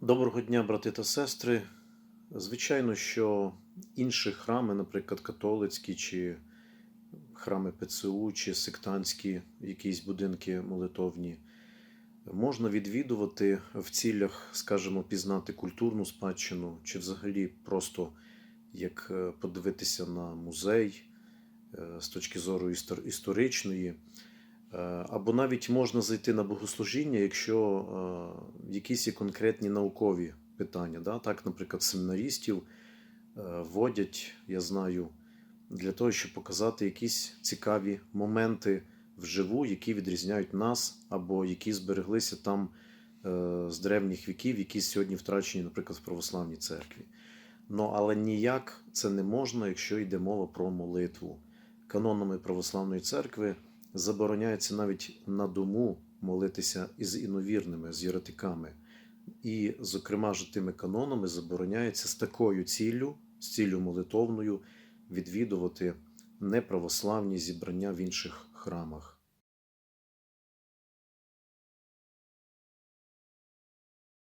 Доброго дня, брати та сестри. Звичайно, що інші храми, наприклад, католицькі чи храми ПЦУ, чи сектантські якісь будинки молитовні, можна відвідувати в цілях, скажімо, пізнати культурну спадщину, чи взагалі просто як е, подивитися на музей е, з точки зору історичної. Е, Або навіть можна зайти на богослужіння, якщо е, якісь є конкретні наукові питання. Да? Так, наприклад, семінаристів е, вводять, я знаю, для того, щоб показати якісь цікаві моменти вживу, які відрізняють нас, або які збереглися там з древніх віків, які сьогодні втрачені, наприклад, в православній церкві. Ну, але ніяк це не можна, якщо йде мова про молитву. Канонами православної церкви забороняється навіть на дому молитися із іновірними, з єретиками. І, зокрема, ж тими канонами забороняється з такою ціллю, з ціллю молитовною, відвідувати неправославні зібрання в інших храмах.